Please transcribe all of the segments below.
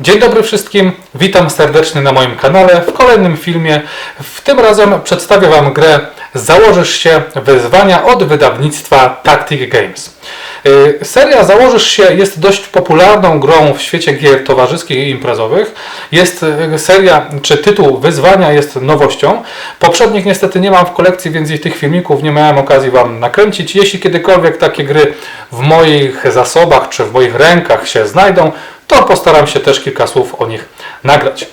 Dzień dobry wszystkim, witam serdecznie na moim kanale w kolejnym filmie. W tym razem przedstawię Wam grę Założysz się wyzwania od wydawnictwa Tactic Games. Yy, Seria Założysz się jest dość popularną grą w świecie gier towarzyskich i imprezowych. Jest yy, seria, czy tytuł wyzwania jest nowością. Poprzednich niestety nie mam w kolekcji, więc i tych filmików nie miałem okazji Wam nakręcić. Jeśli kiedykolwiek takie gry w moich zasobach czy w moich rękach się znajdą, to postaram się też kilka słów o nich nagrać.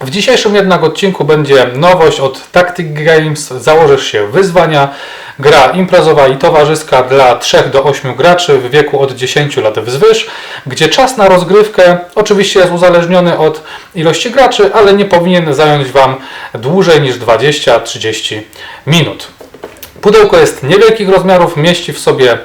W dzisiejszym jednak odcinku będzie nowość od Tactic Games. Założysz się wyzwania. Gra imprezowa i towarzyska dla 3 do 8 graczy w wieku od 10 lat wzwyż, gdzie czas na rozgrywkę oczywiście jest uzależniony od ilości graczy, ale nie powinien zająć Wam dłużej niż 20-30 minut. Pudełko jest niewielkich rozmiarów, mieści w sobie,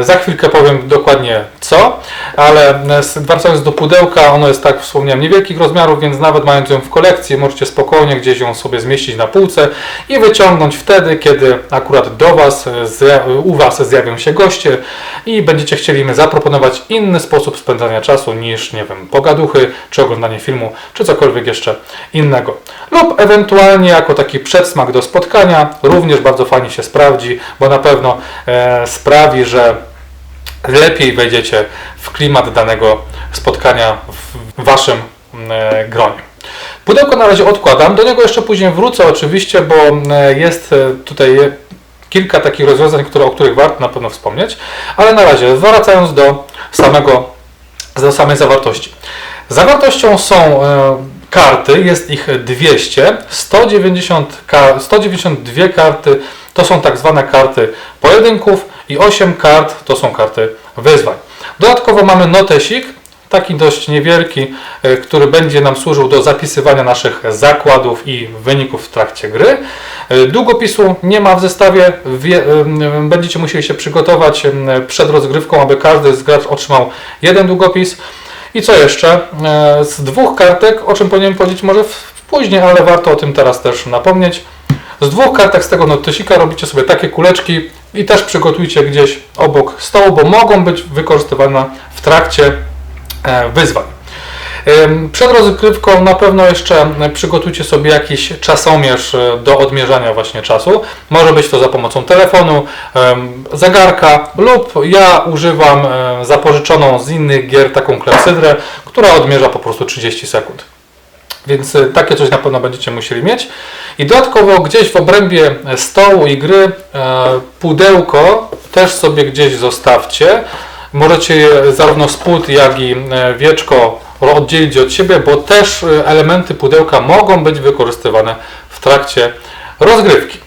za chwilkę powiem dokładnie co, ale e, wracając do pudełka, ono jest tak wspomniałem niewielkich rozmiarów, więc nawet mając ją w kolekcji możecie spokojnie gdzieś ją sobie zmieścić na półce i wyciągnąć wtedy, kiedy akurat do Was, e, u Was zjawią się goście i będziecie chcieli im zaproponować inny sposób spędzania czasu niż, nie wiem, pogaduchy, czy oglądanie filmu, czy cokolwiek jeszcze innego. Lub ewentualnie jako taki przedsmak do spotkania również bardzo fajnie się sprawdzi, bo na pewno e, sprawi, że lepiej wejdziecie w klimat danego spotkania w waszym e, gronie. Pudełko na razie odkładam, do niego jeszcze później wrócę oczywiście, bo e, jest e, tutaj kilka takich rozwiązań, które, o których warto na pewno wspomnieć, ale na razie wracając do samego, do samej zawartości. Zawartością są karty, jest ich 200, 190, ka- 192 karty to są tak zwane karty pojedynków i 8 kart to są karty wyzwań. Dodatkowo mamy notesik, taki dość niewielki, e, który będzie nam służył do zapisywania naszych zakładów i wyników w trakcie gry. E, Długopisu nie ma w zestawie, wie, em, będziecie musieli się przygotować przed rozgrywką, aby każdy z graczy otrzymał jeden długopis. I co jeszcze? E, Z dwóch kartek, o czym powinienem powiedzieć może później, ale warto o tym teraz też napomnieć. Z dwóch kartek z tego notesika robicie sobie takie kuleczki i też przygotujcie gdzieś obok stołu, bo mogą być wykorzystywane w trakcie e, wyzwań. Przed rozgrywką na pewno jeszcze przygotujcie sobie jakiś czasomierz e, do odmierzania właśnie czasu. Może być to za pomocą telefonu, zegarka lub ja używam e, zapożyczoną z innych gier taką klepsydrę, która odmierza po prostu 30 sekund. Więc e, takie coś na pewno będziecie musieli mieć. I dodatkowo gdzieś w obrębie stołu i gry pudełko też sobie gdzieś zostawcie. Możecie je zarówno spód, jak i wieczko oddzielić od siebie, bo też e, elementy pudełka mogą być wykorzystywane w trakcie rozgrywki.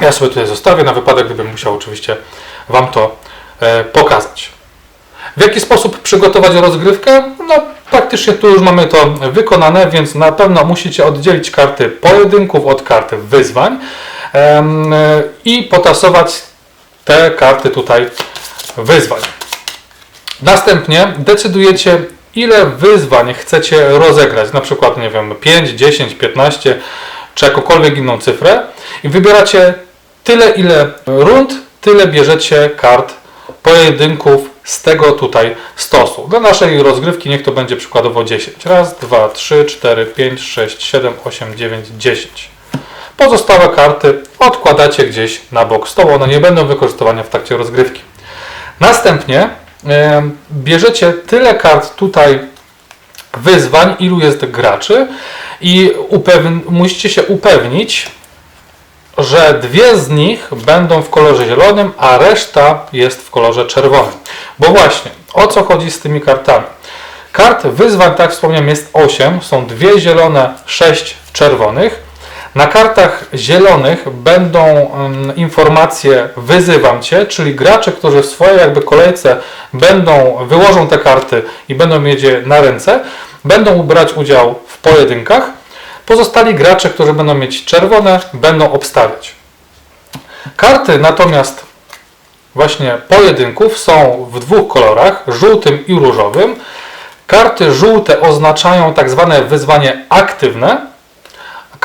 Ja sobie tutaj zostawię na wypadek, gdybym musiał oczywiście Wam to e, pokazać. W jaki sposób przygotować rozgrywkę? No, praktycznie tu już mamy to wykonane, więc na pewno musicie oddzielić karty pojedynków od karty wyzwań e, i potasować te karty tutaj wyzwań. Następnie decydujecie, ile wyzwań chcecie rozegrać, na przykład, nie wiem, 5, 10, 15, czy jakąkolwiek inną cyfrę i wybieracie tyle, ile rund, tyle bierzecie kart pojedynków z tego tutaj stosu. Dla naszej rozgrywki niech to będzie przykładowo 10. Raz, dwa, trzy, cztery, pięć, sześć, siedem, osiem, dziewięć, dziesięć. Pozostałe karty odkładacie gdzieś na bok stołu, one nie będą wykorzystywane w trakcie rozgrywki. Następnie bierzecie tyle kart tutaj wyzwań, ilu jest graczy i musicie się upewnić, że dwie z nich będą w kolorze zielonym, a reszta jest w kolorze czerwonym. Bo właśnie, o co chodzi z tymi kartami? Kart wyzwań, tak wspomniałem, jest 8, są dwie zielone, 6 czerwonych. Na kartach zielonych będą informacje wyzywam Cię, czyli gracze, którzy w swojej jakby kolejce będą, wyłożą te karty i będą mieć je na ręce, będą brać udział w pojedynkach. Pozostali gracze, którzy będą mieć czerwone, będą obstawiać. Karty natomiast właśnie pojedynków są w dwóch kolorach, żółtym i różowym. Karty żółte oznaczają tak zwane wyzwanie aktywne,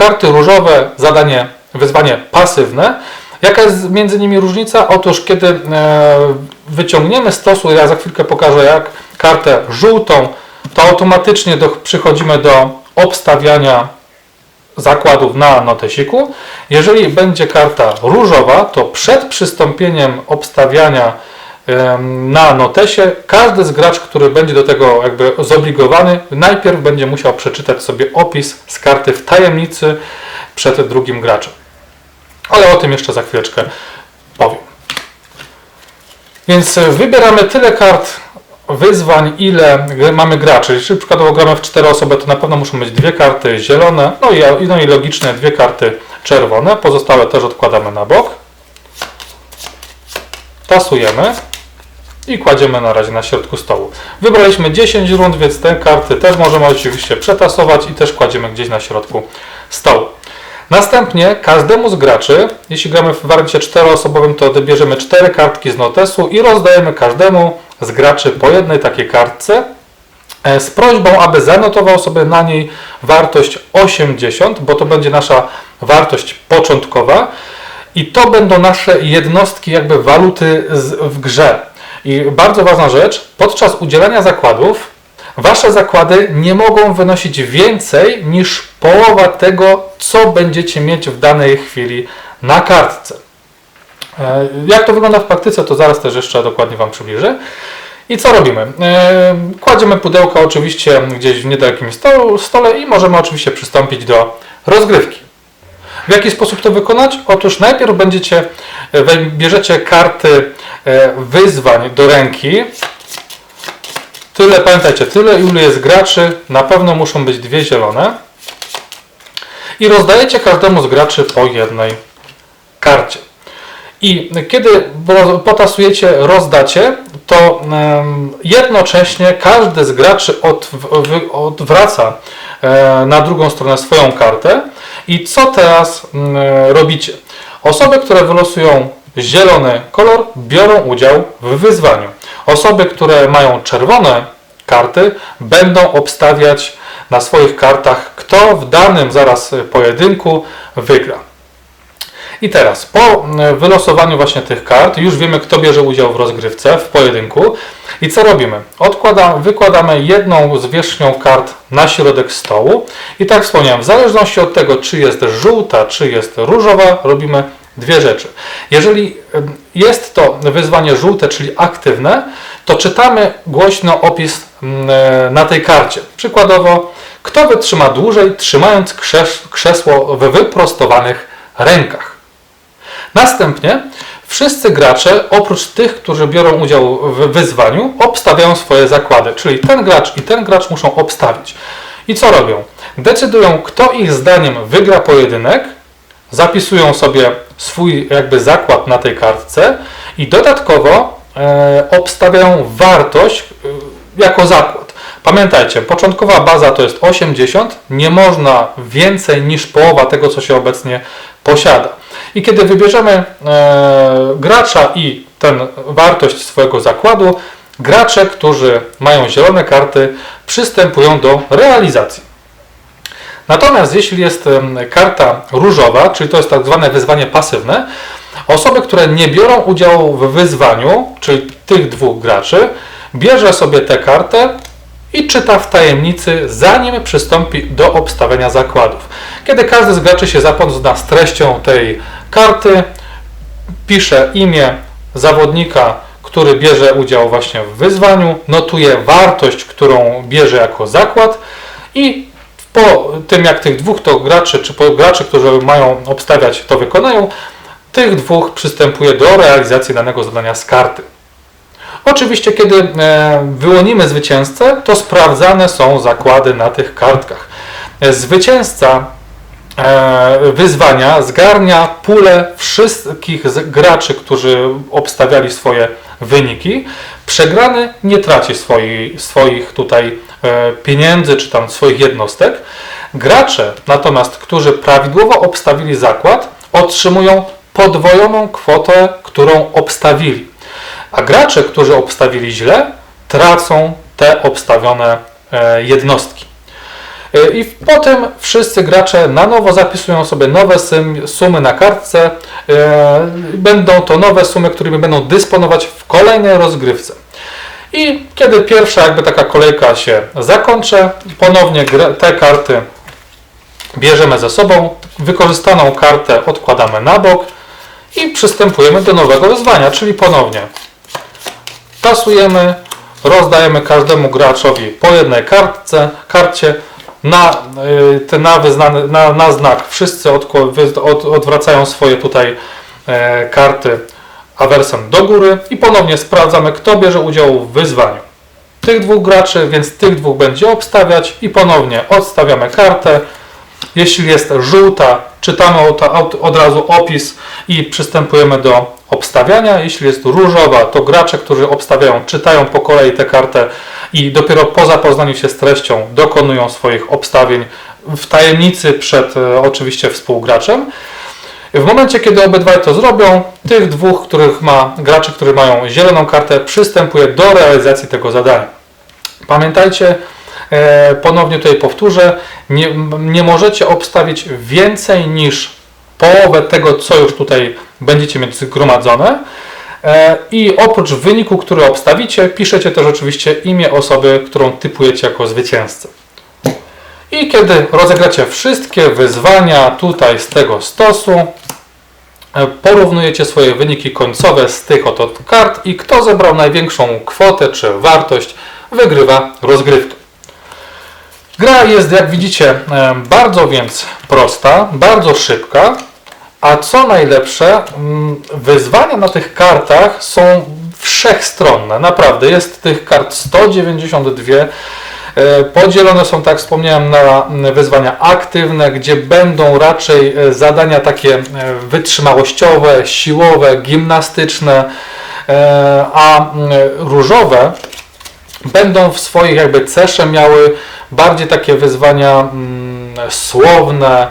karty różowe zadanie, wyzwanie pasywne Jaka jest między nimi różnica? Otóż kiedy e, wyciągniemy z stosu, ja za chwilkę pokażę jak kartę żółtą, to automatycznie do, przychodzimy do obstawiania zakładów na notesiku. Jeżeli będzie karta różowa, to przed przystąpieniem obstawiania na notesie, każdy z graczy, który będzie do tego jakby zobligowany, najpierw będzie musiał przeczytać sobie opis z karty w tajemnicy przed drugim graczem. Ale o tym jeszcze za chwileczkę powiem. Więc e, wybieramy tyle kart wyzwań, ile mamy graczy. Jeśli przykładowo gramy w 4 osoby, to na pewno muszą być dwie karty zielone, no i, no i logiczne dwie karty czerwone. Pozostałe też odkładamy na bok. Tasujemy i kładziemy na razie na środku stołu. Wybraliśmy 10 rund, więc te karty też możemy oczywiście przetasować i też kładziemy gdzieś na środku stołu. Następnie każdemu z graczy, jeśli gramy w wariancie 4-osobowym, to odbierzemy 4 kartki z notesu i rozdajemy każdemu z graczy po jednej takiej kartce e, z prośbą, aby zanotował sobie na niej wartość 80, bo to będzie nasza wartość początkowa i to będą nasze jednostki jakby waluty w grze. I bardzo ważna rzecz, podczas udzielania zakładów Wasze zakłady nie mogą wynosić więcej niż połowa tego, co będziecie mieć w danej chwili na kartce. E, Jak to wygląda w praktyce, to zaraz też jeszcze dokładnie Wam przybliżę. I co robimy? E, Kładziemy pudełka oczywiście gdzieś w niedalekim sto- stole i możemy oczywiście przystąpić do rozgrywki. W jaki sposób to wykonać? Otóż najpierw będziecie, e, bierzecie karty e, wyzwań do ręki. Tyle, pamiętajcie, tyle ilu jest graczy, na pewno muszą być dwie zielone. I rozdajecie każdemu z graczy po jednej karcie. I kiedy potasujecie, rozdacie, to jednocześnie każdy z graczy odwraca e, na drugą stronę swoją kartę. I co teraz mm, robicie? Osoby, które wylosują zielony kolor, biorą udział w wyzwaniu. Osoby, które mają czerwone karty, będą obstawiać na swoich kartach, kto w danym zaraz pojedynku wygra. I teraz, po e, wylosowaniu właśnie tych kart, już wiemy, kto bierze udział w rozgrywce, w pojedynku. I co robimy? Odkłada, wykładamy jedną zwierzchnią kart na środek stołu. I tak wspomniałem, w zależności od tego, czy jest żółta, czy jest różowa, robimy dwie rzeczy. Jeżeli jest to wyzwanie żółte, czyli aktywne, to czytamy głośno opis e, na tej karcie. Przykładowo, kto wytrzyma dłużej, trzymając krzes- krzesło w wyprostowanych rękach. Następnie wszyscy gracze, oprócz tych, którzy biorą udział w wyzwaniu, obstawiają swoje zakłady. Czyli ten gracz i ten gracz muszą obstawić. I co robią? Decydują, kto ich zdaniem wygra pojedynek, zapisują sobie swój jakby zakład na tej kartce i dodatkowo e, obstawiają wartość e, jako zakład. Pamiętajcie, początkowa baza to jest 80, nie można więcej niż połowa tego, co się obecnie posiada. I kiedy wybierzemy e, gracza i tę wartość swojego zakładu, gracze, którzy mają zielone karty, przystępują do realizacji. Natomiast jeśli jest karta różowa, czyli to jest tak zwane wyzwanie pasywne, osoby, które nie biorą udziału w wyzwaniu, czyli tych dwóch graczy, bierze sobie tę kartę i czyta w tajemnicy, zanim przystąpi do obstawiania zakładów. Kiedy każdy z graczy się zapozna z treścią tej karty, pisze imię zawodnika, który bierze udział właśnie w wyzwaniu, notuje wartość, którą bierze jako zakład i po tym jak tych dwóch to graczy, czy po graczy, którzy mają obstawiać to wykonają, tych dwóch przystępuje do realizacji danego zadania z karty. Oczywiście, kiedy e, wyłonimy zwycięzcę, to sprawdzane są zakłady na tych kartkach. E, Zwycięzca wyzwania zgarnia pulę wszystkich graczy, którzy obstawiali swoje wyniki. Przegrany nie traci swoi, swoich tutaj e, pieniędzy czy tam swoich jednostek. Gracze natomiast, którzy prawidłowo obstawili zakład, otrzymują podwojoną kwotę, którą obstawili. A gracze, którzy obstawili źle, tracą te obstawione e, jednostki. Y, I potem wszyscy gracze na nowo zapisują sobie nowe sumy na kartce. Y, Będą to nowe sumy, którymi będą dysponować w kolejnej rozgrywce. I kiedy pierwsza jakby taka kolejka się zakończy, ponownie te karty bierzemy ze sobą, wykorzystaną kartę odkładamy na bok i przystępujemy do nowego wyzwania, czyli ponownie tasujemy, rozdajemy każdemu graczowi po jednej kartce, karcie na, y, te na, wyznany, na, na znak. Wszyscy wy- od, odwracają swoje tutaj e, karty awersem do góry i ponownie sprawdzamy, kto bierze udział w wyzwaniu. Tych dwóch graczy, więc tych dwóch będzie obstawiać i ponownie odstawiamy kartę. Jeśli jest żółta, czytamy od, od, od razu opis i przystępujemy do obstawiania. Jeśli jest różowa, to gracze, którzy obstawiają, czytają po kolei tę kartę i dopiero po zapoznaniu się z treścią dokonują swoich obstawień w tajemnicy przed e, oczywiście współgraczem. W momencie, kiedy obydwaj to zrobią, tych dwóch, których ma graczy, którzy mają zieloną kartę, przystępuje do realizacji tego zadania. Pamiętajcie, e, ponownie tutaj powtórzę, nie, nie możecie obstawić więcej niż połowę tego, co już tutaj będziecie mieć zgromadzone. E, I oprócz wyniku, który obstawicie, piszecie też oczywiście imię osoby, którą typujecie jako zwycięzcę. I kiedy rozegracie wszystkie wyzwania tutaj z tego stosu, e, porównujecie swoje wyniki końcowe z tych oto kart i kto zebrał największą kwotę czy wartość, wygrywa rozgrywkę. Gra jest, jak widzicie, e, bardzo więc prosta, bardzo szybka, a co najlepsze, mm, wyzwania na tych kartach są wszechstronne. Naprawdę, jest tych kart 192. E, Podzielone są, tak wspomniałem, na mm, wyzwania aktywne, gdzie będą raczej e, zadania takie e, wytrzymałościowe, siłowe, gimnastyczne, a mm, różowe będą w swoich jakby cesze miały bardziej takie wyzwania słowne,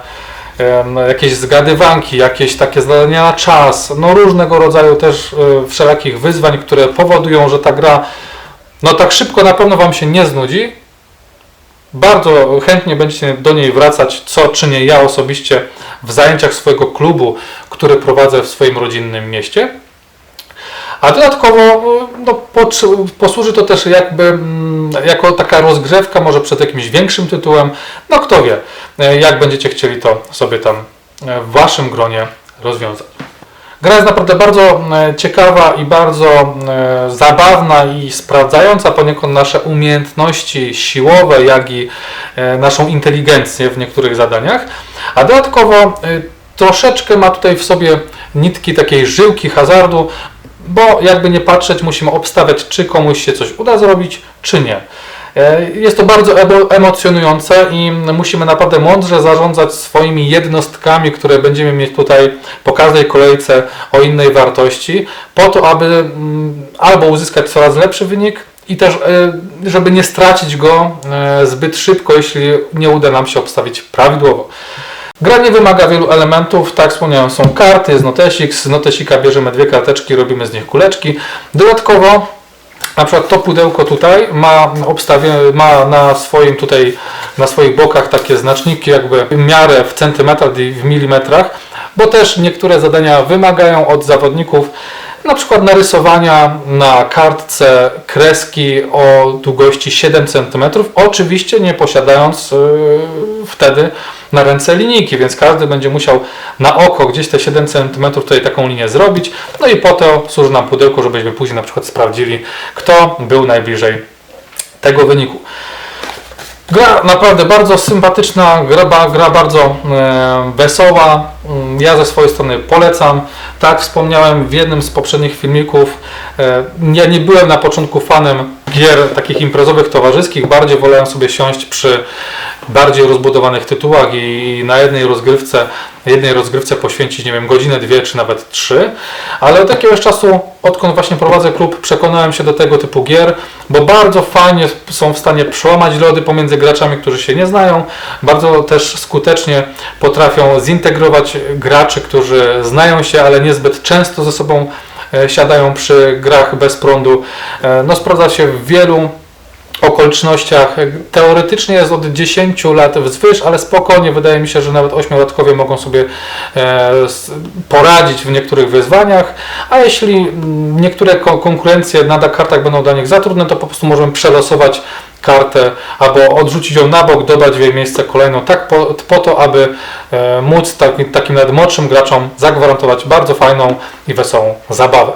jakieś zgadywanki, jakieś takie zadania na czas, no różnego rodzaju też e, wszelakich wyzwań, które powodują, że ta gra no tak szybko na pewno Wam się nie znudzi. Bardzo chętnie będziecie do niej wracać, co czynię ja osobiście w zajęciach swojego klubu, który prowadzę w swoim rodzinnym mieście. A dodatkowo no, posłuży to też jakby mm, jako taka rozgrzewka może przed jakimś większym tytułem. No kto wie, e, jak będziecie chcieli to sobie tam e, w Waszym gronie rozwiązać. Gra jest naprawdę bardzo e, ciekawa i bardzo zabawna i sprawdzająca poniekąd nasze umiejętności siłowe, jak i naszą inteligencję w niektórych zadaniach. A dodatkowo troszeczkę ma tutaj w sobie nitki takiej żyłki hazardu, bo jakby nie patrzeć, musimy obstawiać, czy komuś się coś uda zrobić, czy nie. E, Jest to bardzo emo- emocjonujące i musimy naprawdę mądrze zarządzać swoimi jednostkami, które będziemy mieć tutaj po każdej kolejce o innej wartości, po to, aby mm, albo uzyskać coraz lepszy wynik i też, e, żeby nie stracić go e, zbyt szybko, jeśli nie uda nam się obstawić prawidłowo. Gra nie wymaga wielu elementów, tak wspomniałem, są karty, jest notesik, z notesika bierzemy dwie karteczki, robimy z nich kuleczki. Dodatkowo na przykład to pudełko tutaj ma obstawie, ma na swoim tutaj, na swoich bokach takie znaczniki jakby miarę w centymetrach i w milimetrach, bo też niektóre zadania wymagają od zawodników na przykład narysowania na kartce kreski o długości 7 cm, oczywiście nie posiadając yy, wtedy na ręce linijki, więc każdy będzie musiał na oko gdzieś te 7 cm tutaj taką linię zrobić. No i po to służy nam pudełko, żebyśmy później na przykład sprawdzili, kto był najbliżej tego wyniku. Gra naprawdę bardzo sympatyczna, gra, gra bardzo e, wesoła. Ja ze swojej strony polecam. Tak wspomniałem w jednym z poprzednich filmików, e, ja nie byłem na początku fanem gier takich imprezowych, towarzyskich. Bardziej wolałem sobie siąść przy bardziej rozbudowanych tytułach i na jednej rozgrywce, jednej rozgrywce poświęcić, nie wiem, godzinę, dwie czy nawet trzy. Ale od jakiegoś czasu, odkąd właśnie prowadzę klub, przekonałem się do tego typu gier, bo bardzo fajnie są w stanie przełamać lody pomiędzy graczami, którzy się nie znają. Bardzo też skutecznie potrafią zintegrować graczy, którzy znają się, ale niezbyt często ze sobą e, siadają przy grach bez prądu. E, No sprawdza się w wielu okolicznościach. Teoretycznie jest od 10 lat wzwyż, ale spokojnie wydaje mi się, że nawet 8-latkowie mogą sobie e, poradzić w niektórych wyzwaniach, a jeśli niektóre ko- konkurencje na kartach będą dla nich za trudne, to po prostu możemy przelosować kartę albo odrzucić ją na bok, dodać w jej miejsce kolejną, tak po, po to, aby e, móc taki, takim młodszym graczom zagwarantować bardzo fajną i wesołą zabawę.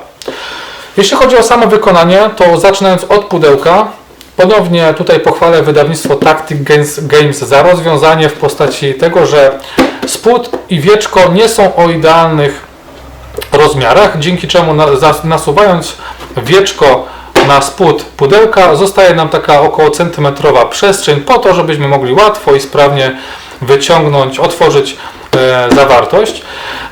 Jeśli chodzi o samo wykonanie, to zaczynając od pudełka, ponownie tutaj pochwalę wydawnictwo Tactic Games, za rozwiązanie w postaci tego, że spód i wieczko nie są o idealnych rozmiarach, dzięki czemu nasuwając wieczko na spód pudełka zostaje nam taka około centymetrowa przestrzeń po to, żebyśmy mogli łatwo i sprawnie wyciągnąć, otworzyć e, zawartość.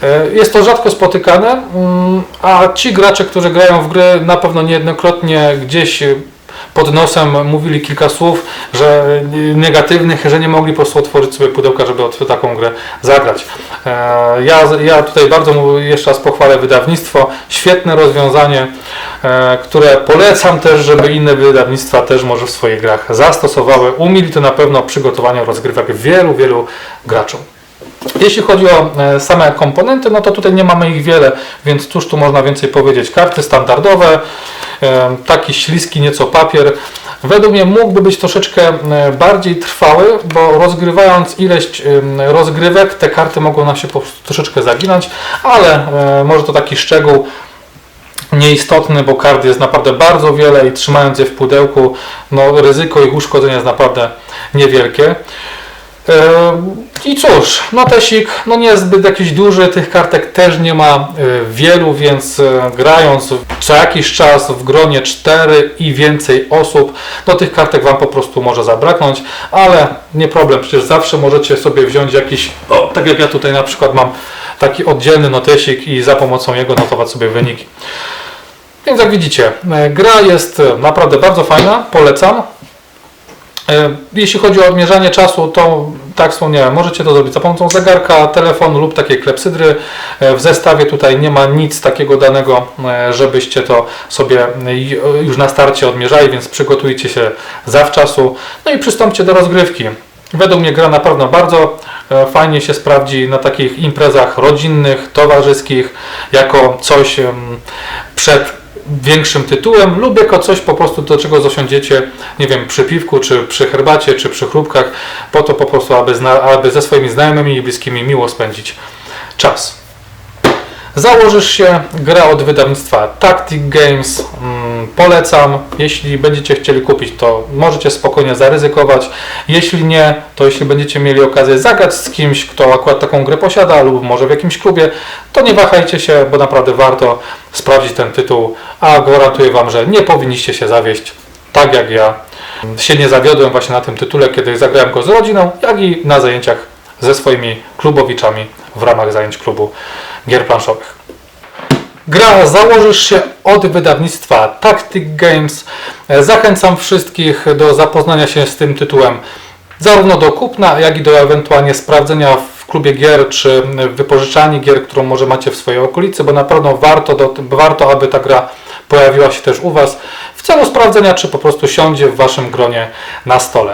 E, jest to rzadko spotykane, mm, a ci gracze, którzy grają w gry na pewno niejednokrotnie gdzieś pod nosem mówili kilka słów, że e, negatywnych, że nie mogli po prostu otworzyć sobie pudełka, żeby taką grę zagrać. E, Ja, ja tutaj bardzo jeszcze raz pochwalę wydawnictwo. Świetne rozwiązanie, e, które polecam też, żeby inne wydawnictwa też może w swoich grach zastosowały. Umili to na pewno przygotowania rozgrywek wielu, wielu graczom. Jeśli chodzi o e, same komponenty, no to tutaj nie mamy ich wiele, więc cóż tu można więcej powiedzieć. Karty standardowe, e, taki śliski nieco papier. Według mnie mógłby być troszeczkę e, bardziej trwały, bo rozgrywając ileś rozgrywek, te karty mogą nam się troszeczkę zaginać, ale może to taki szczegół nieistotny, bo kart jest naprawdę bardzo wiele i trzymając je w pudełku, no ryzyko ich uszkodzenia jest naprawdę niewielkie. E, I cóż, no tesik no nie jest zbyt jakiś duży, tych kartek też nie ma e, wielu, więc e, grając co jakiś czas w gronie 4 i więcej osób, no tych kartek Wam po prostu może zabraknąć, ale nie problem, przecież zawsze możecie sobie wziąć jakiś, o, tak jak ja tutaj na przykład mam taki oddzielny notesik i za pomocą jego notować sobie wyniki. Więc jak widzicie, gra jest naprawdę bardzo fajna, polecam. E, Jeśli chodzi o odmierzanie czasu, to tak wspomniałem, możecie to zrobić za pomocą zegarka, telefonu lub takiej klepsydry. E, W zestawie tutaj nie ma nic takiego danego, e, żebyście to sobie już na starcie odmierzali, więc przygotujcie się zawczasu. No i przystąpcie do rozgrywki. Według mnie gra naprawdę bardzo e, fajnie się sprawdzi na takich imprezach rodzinnych, towarzyskich, jako coś przed większym tytułem lub jako coś po prostu do czego zasiądziecie, nie wiem, przy piwku, czy przy herbacie, czy przy chrupkach, po to po prostu, aby, aby ze swoimi znajomymi i bliskimi miło spędzić czas. Założysz się, gra od wydawnictwa Tactic Games, mm, polecam. Jeśli będziecie chcieli kupić, to możecie spokojnie zaryzykować. Jeśli nie, to jeśli będziecie mieli okazję zagrać z kimś, kto akurat taką grę posiada lub może w jakimś klubie, to nie wahajcie się, bo naprawdę warto sprawdzić ten tytuł, a gwarantuję Wam, że nie powinniście się zawieść, tak jak ja się nie zawiodłem właśnie na tym tytule, kiedy zagrałem go z rodziną, jak i na zajęciach ze swoimi klubowiczami w ramach zajęć klubu gier planszowych. Gra założysz się od wydawnictwa Tactic Games. Zachęcam wszystkich do zapoznania się z tym tytułem zarówno do kupna, jak i do ewentualnie sprawdzenia w klubie gier czy wypożyczalni gier, którą może macie w swojej okolicy, bo na pewno warto, do, warto aby ta gra pojawiła się też u Was w celu sprawdzenia, czy po prostu siądzie w Waszym gronie na stole.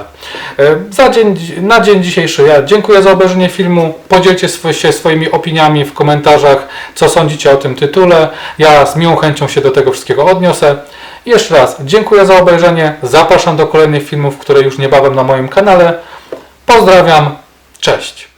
E, Za dzień, na dzień dzisiejszy ja dziękuję za obejrzenie filmu. Podzielcie się swoimi opiniami w komentarzach, co sądzicie o tym tytule. Ja z miłą chęcią się do tego wszystkiego odniosę. Jeszcze raz dziękuję za obejrzenie. Zapraszam do kolejnych filmów, które już niebawem na moim kanale. Pozdrawiam. Cześć.